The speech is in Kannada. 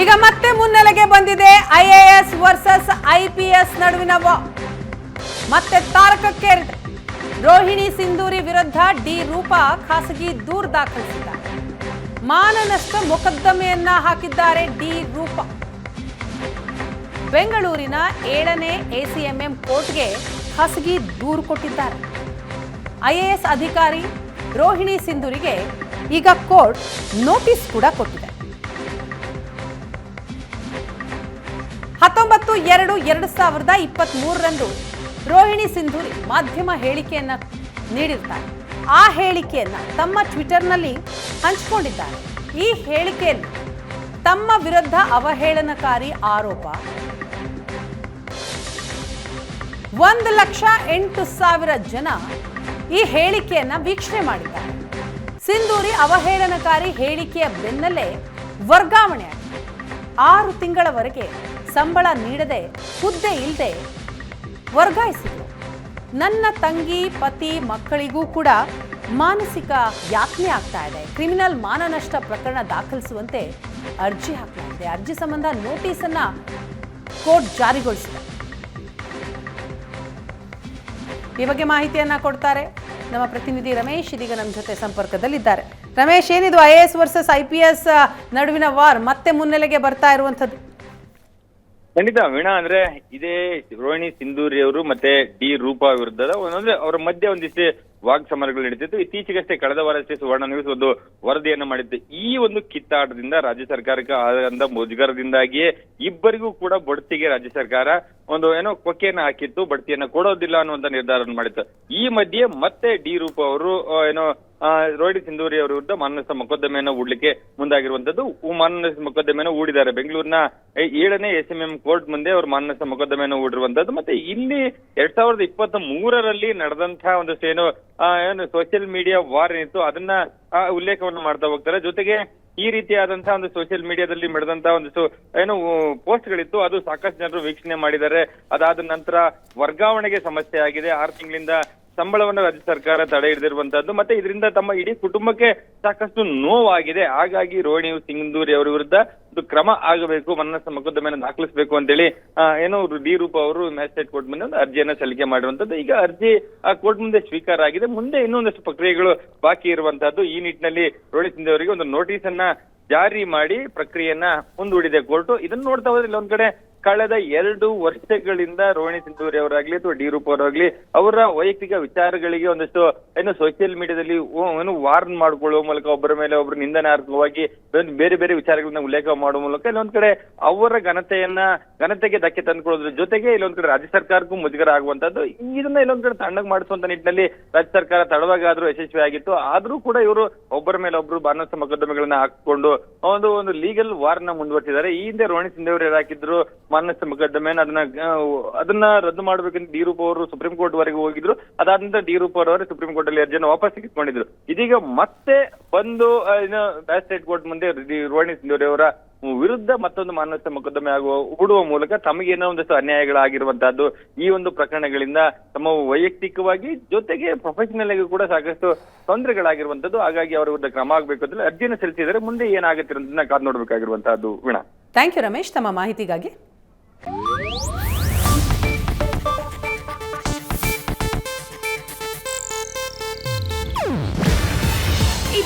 ಈಗ ಮತ್ತೆ ಮುನ್ನೆಲೆಗೆ ಬಂದಿದೆ ಐಎಎಸ್ ವರ್ಸಸ್ ಐಪಿಎಸ್ ನಡುವಿನ ಮತ್ತೆ ತಾರಕಕ್ಕೇರಿದೆ ರೋಹಿಣಿ ಸಿಂಧೂರಿ ವಿರುದ್ಧ ಡಿ ರೂಪಾ ಖಾಸಗಿ ದೂರು ದಾಖಲಿಸಿದ್ದಾರೆ. ಮಾನನಷ್ಟ ಮೊಕದ್ದಮೆಯನ್ನ ಹಾಕಿದ್ದಾರೆ ಡಿ ರೂಪಾ. ಬೆಂಗಳೂರಿನ ಏಳನೇ ಎಸಿಎಂಎಂ ಕೋರ್ಟ್ಗೆ ಖಾಸಗಿ ದೂರು ಕೊಟ್ಟಿದ್ದಾರೆ. ಐಎಎಸ್ ಅಧಿಕಾರಿ ರೋಹಿಣಿ ಸಿಂಧೂರಿಗೆ ಈಗ ಕೋರ್ಟ್ ನೋಟಿಸ್ ಕೂಡ ಕೊಟ್ಟಿದೆ. ಹತ್ತೊಂಬತ್ತು ಎರಡು ಎರಡು ಸಾವಿರದ ಇಪ್ಪತ್ತ್ ಮೂರರಂದು ರೋಹಿಣಿ ಸಿಂಧೂರಿ ಮಾಧ್ಯಮ ಹೇಳಿಕೆಯನ್ನ ನೀಡಿರ್ತಾರೆ ಆ ಹೇಳಿಕೆಯನ್ನ ತಮ್ಮ ಟ್ವಿಟರ್ನಲ್ಲಿ ಹಂಚಿಕೊಂಡಿದ್ದಾರೆ. ಈ ಹೇಳಿಕೆಯನ್ನು ತಮ್ಮ ವಿರುದ್ಧ ಅವಹೇಳನಕಾರಿ ಆರೋಪ. ಒಂದು ಲಕ್ಷ ಎಂಟು ಸಾವಿರ ಜನ ಈ ಹೇಳಿಕೆಯನ್ನ ವೀಕ್ಷಣೆ ಮಾಡಿದ್ದಾರೆ. ಸಿಂಧೂರಿ ಅವಹೇಳನಕಾರಿ ಹೇಳಿಕೆಯ ಬೆನ್ನಲ್ಲೇ ವರ್ಗಾವಣೆ ಆರು ತಿಂಗಳವರೆಗೆ ಸಂಬಳ ನೀಡದೆ, ಹುದ್ದೆ ಇಲ್ಲದೆ ವರ್ಗಾಯಿಸಿದ್ರು ನನ್ನ ತಂಗಿ, ಪತಿ, ಮಕ್ಕಳಿಗೂ ಕೂಡ ಮಾನಸಿಕ ಯಾತನೆ ಆಗ್ತಾ ಇದೆ. ಕ್ರಿಮಿನಲ್ ಮಾನನಷ್ಟ ಪ್ರಕರಣ ದಾಖಲಿಸುವಂತೆ ಅರ್ಜಿ ಹಾಕಲಾಗಿದೆ. ಅರ್ಜಿ ಸಂಬಂಧ ನೋಟಿಸ್ ಅನ್ನ ಕೋರ್ಟ್ ಜಾರಿಗೊಳಿಸಿದೆ. ಈ ಬಗ್ಗೆ ಮಾಹಿತಿಯನ್ನ ಕೊಡ್ತಾರೆ ನಮ್ಮ ಪ್ರತಿನಿಧಿ ರಮೇಶ್. ಇದೀಗ ನಮ್ಮ ಜೊತೆ ಸಂಪರ್ಕದಲ್ಲಿದ್ದಾರೆ. ರಮೇಶ್, ಏನಿದು I A S versus I P S ನಡುವಿನ ವಾರ್ ಮತ್ತೆ ಮುನ್ನೆಲೆಗೆ ಬರ್ತಾ ಇರುವಂಥದ್ದು? ಖಂಡಿತ ವೀಣಾ, ಅಂದ್ರೆ ಇದೇ ರೋಹಿಣಿ ಸಿಂಧೂರಿ ಅವರು ಮತ್ತೆ ಡಿ ರೂಪಾ ವಿರುದ್ಧದ ಒಂದಂದ್ರೆ ಅವರ ಮಧ್ಯೆ ಒಂದಿಷ್ಟು ವಾಗ್ ಸಮರಗಳು ನಡೀತಿತ್ತು. ಇತ್ತೀಚೆಗಷ್ಟೇ ಕಳೆದ ವಾರಷ್ಟೇ ಸುವರ್ಣ ನ್ಯೂಸ್ ಒಂದು ವರದಿಯನ್ನು ಮಾಡಿತ್ತು. ಈ ಒಂದು ಕಿತ್ತಾಟದಿಂದ ರಾಜ್ಯ ಸರ್ಕಾರಕ್ಕೆ ಆದಂತ ಮುಜುಗರದಿಂದಾಗಿಯೇ ಇಬ್ಬರಿಗೂ ಕೂಡ ಬಡ್ತಿಗೆ ರಾಜ್ಯ ಸರ್ಕಾರ ಒಂದು ಏನೋ ಕೊಕ್ಕೆಯನ್ನು ಹಾಕಿತ್ತು. ಬಡ್ತಿಯನ್ನ ಕೊಡೋದಿಲ್ಲ ಅನ್ನುವಂತ ನಿರ್ಧಾರವನ್ನು ಮಾಡಿತ್ತು. ಈ ಮಧ್ಯೆ ಮತ್ತೆ ಡಿ ರೂಪ ಅವರು ಏನೋ ರೋಹಿಣಿ ಸಿಂಧೂರಿ ಅವರ ವಿರುದ್ಧ ಮಾನಸ ಮೊಕದ್ದಮೆಯನ್ನು ಹೂಡ್ಲಿಕ್ಕೆ ಮುಂದಾಗಿರುವಂತದ್ದು ಮಾನಸ ಮೊಕದ್ದಮೆಯನ್ನು ಹೂಡಿದ್ದಾರೆ. ಬೆಂಗಳೂರಿನ ಏಳನೇ ಎಸ್ ಎಂ ಎಂ ಕೋರ್ಟ್ ಮುಂದೆ ಅವರು ಮಾನಸ ಮೊಕದ್ದಮೆಯನ್ನು ಹೂಡಿರುವಂತದ್ದು ಮತ್ತೆ ಇಲ್ಲಿ ಎರಡ್ ಸಾವಿರದ ಇಪ್ಪತ್ತ ಮೂರರಲ್ಲಿ ನಡೆದಂತಹ ಒಂದಷ್ಟು ಏನು ಏನು ಸೋಷಿಯಲ್ ಮೀಡಿಯಾ ವಾರ್ ಏನಿತ್ತು, ಅದನ್ನ ಉಲ್ಲೇಖವನ್ನು ಮಾಡ್ತಾ ಹೋಗ್ತಾರೆ. ಜೊತೆಗೆ ಈ ರೀತಿಯಾದಂತಹ ಒಂದು ಸೋಷಿಯಲ್ ಮೀಡಿಯಾದಲ್ಲಿ ನಡೆದಂತಹ ಒಂದಿಷ್ಟು ಏನು ಪೋಸ್ಟ್ಗಳಿತ್ತು. ಅದು ಸಾಕಷ್ಟು ಜನರು ವೀಕ್ಷಣೆ ಮಾಡಿದ್ದಾರೆ. ಅದಾದ ನಂತರ ವರ್ಗಾವಣೆಗೆ ಸಮಸ್ಯೆ ಆಗಿದೆ. ಆರು ತಿಂಗಳಿಂದ ಸಂಬಳವನ್ನು ರಾಜ್ಯ ಸರ್ಕಾರ ತಡೆ ಹಿಡಿದಿರುವಂತಹದ್ದು, ಮತ್ತೆ ಇದರಿಂದ ತಮ್ಮ ಇಡೀ ಕುಟುಂಬಕ್ಕೆ ಸಾಕಷ್ಟು ನೋವಾಗಿದೆ. ಹಾಗಾಗಿ ರೋಹಿಣಿ ಸಿಂಧೂರಿ ಅವರ ವಿರುದ್ಧ ಒಂದು ಕ್ರಮ ಆಗಬೇಕು ಮನ್ನಸ ಮೊಕದ್ದಮೆಯನ್ನು ದಾಖಲಿಸಬೇಕು ಅಂತೇಳಿ ಏನೋ ಡಿ ರೂಪ ಅವರು ಮ್ಯಾಜಿಸ್ಟ್ರೇಟ್ ಕೋರ್ಟ್ ಮುಂದೆ ಒಂದು ಅರ್ಜಿಯನ್ನ ಸಲ್ಲಿಕೆ ಮಾಡಿರುವಂತದ್ದು. ಈಗ ಅರ್ಜಿ ಕೋರ್ಟ್ ಮುಂದೆ ಸ್ವೀಕಾರ ಆಗಿದೆ. ಮುಂದೆ ಇನ್ನೊಂದಷ್ಟು ಪ್ರಕ್ರಿಯೆಗಳು ಬಾಕಿ ಇರುವಂತಹದ್ದು. ಈ ನಿಟ್ಟಿನಲ್ಲಿ ರೋಹಿಣಿ ಸಿಂಧು ಅವರಿಗೆ ಒಂದು ನೋಟಿಸ್ ಅನ್ನ ಜಾರಿ ಮಾಡಿ ಪ್ರಕ್ರಿಯೆಯನ್ನ ಮುಂದೂಡಿದೆ ಕೋರ್ಟ್. ಇದನ್ನ ನೋಡ್ತಾ ಹೋದ್ರೆ ಇಲ್ಲೊಂದ್ ಕಡೆ ಕಳೆದ ಎರಡು ವರ್ಷಗಳಿಂದ ರೋಹಿಣಿ ಸಿಂಧೂರಿ ಅವರಾಗ್ಲಿ ಅಥವಾ ಡಿ ರೂಪ್ ಅವರಾಗ್ಲಿ ಅವರ ವೈಯಕ್ತಿಕ ವಿಚಾರಗಳಿಗೆ ಒಂದಷ್ಟು, ಏನು ಸೋಷಿಯಲ್ ಮೀಡಿಯಾದಲ್ಲಿ ಏನು ವಾರ್ನ್ ಮಾಡ್ಕೊಳ್ಳುವ ಮೂಲಕ ಒಬ್ಬರ ಮೇಲೆ ಒಬ್ಬರು ನಿಂದನಾರ್ಹವಾಗಿ ಬೇರೆ- ಬೇರೆ ವಿಚಾರಗಳನ್ನ ಉಲ್ಲೇಖ ಮಾಡುವ ಮೂಲಕ ಇಲ್ಲೊಂದ್ ಕಡೆ ಅವರ ಘನತೆಯನ್ನ, ಘನತೆಗೆ ಧಕ್ಕೆ ತಂದ್ಕೊಳ್ಳೋದ್ರ ಜೊತೆಗೆ ಇಲ್ಲೊಂದ್ ಕಡೆ ರಾಜ್ಯ ಸರ್ಕಾರಕ್ಕೂ ಮುಜುಗರ ಆಗುವಂತದ್ದು. ಇದನ್ನ ಇಲ್ಲೊಂದ್ ಕಡೆ ತಣ್ಣಗ್ ಮಾಡಿಸುವಂತ ನಿಟ್ಟಿನಲ್ಲಿ ರಾಜ್ಯ ಸರ್ಕಾರ ತಡವಾಗಾದ್ರೂ ಯಶಸ್ವಿ ಆಗಿತ್ತು. ಆದ್ರೂ ಕೂಡ ಇವರು ಒಬ್ಬರ ಮೇಲೆ ಒಬ್ರು ಬಾನಸ ಮೊಕದ್ದಮೆಗಳನ್ನ ಹಾಕೊಂಡು ಒಂದು ಒಂದು ಲೀಗಲ್ ವಾರ್ ಮುಂದುವರೆಸಿದ್ದಾರೆ ಮುಂದುವರಿಸಿದ್ದಾರೆ. ಈ ಹಿಂದೆ ರೋಹಿಣಿ ಸಿಂಧೇವ್ರು ಹಾಕಿದ್ರು ಮಾನಸ ಮೊಕದ್ದಮೆ ಅದನ್ನ ಅದನ್ನ ರದ್ದು ಮಾಡ್ಬೇಕಂತ ಡಿ ರೂಪ ಅವರು ಸುಪ್ರೀಂ ಕೋರ್ಟ್ ವರೆಗೆ ಹೋಗಿದ್ರು. ಅದಾದ ನಂತರ ಡಿ ರೂಪ ಅವರು ಸುಪ್ರೀಂ ಕೋರ್ಟ್ ಅಲ್ಲಿ ಅರ್ಜಿಯನ್ನು ವಾಪಸ್ ತೆಗೆದುಕೊಂಡಿದ್ರು. ಇದೀಗ ಮತ್ತೆ ಬಂದು ಮ್ಯಾಜಿಸ್ಟ್ರೇಟ್ ಕೋರ್ಟ್ ಮುಂದೆ ರೋಹಿಣಿ ಸಿಂಧೂರಿ ಅವರ ವಿರುದ್ಧ ಮತ್ತೊಂದು ಮಾನಸ ಮೊಕದ್ದಮೆ ಆಗುವ, ಹೂಡುವ ಮೂಲಕ ತಮಗೇನೋ ಒಂದಷ್ಟು ಅನ್ಯಾಯಗಳಾಗಿರುವಂತಹದ್ದು ಈ ಒಂದು ಪ್ರಕರಣಗಳಿಂದ ತಮ್ಮ ವೈಯಕ್ತಿಕವಾಗಿ ಜೊತೆಗೆ ಪ್ರೊಫೆಷನಲ್ ಆಗಿ ಕೂಡ ಸಾಕಷ್ಟು ತೊಂದರೆಗಳಾಗಿರುವಂತದ್ದು. ಹಾಗಾಗಿ ಅವರ ವಿರುದ್ಧ ಕ್ರಮ ಆಗಬೇಕು ಅಂತ ಅರ್ಜಿಯನ್ನು ಸಲ್ಲಿಸಿದರೆ ಮುಂದೆ ಏನಾಗುತ್ತೆ ಕಾದ್ ನೋಡಬೇಕಾಗಿರುವಂತಹದ್ದು ವೀಣಾ. Thank you Ramesh. ತಮ್ಮ ಮಾಹಿತಿಗಾಗಿ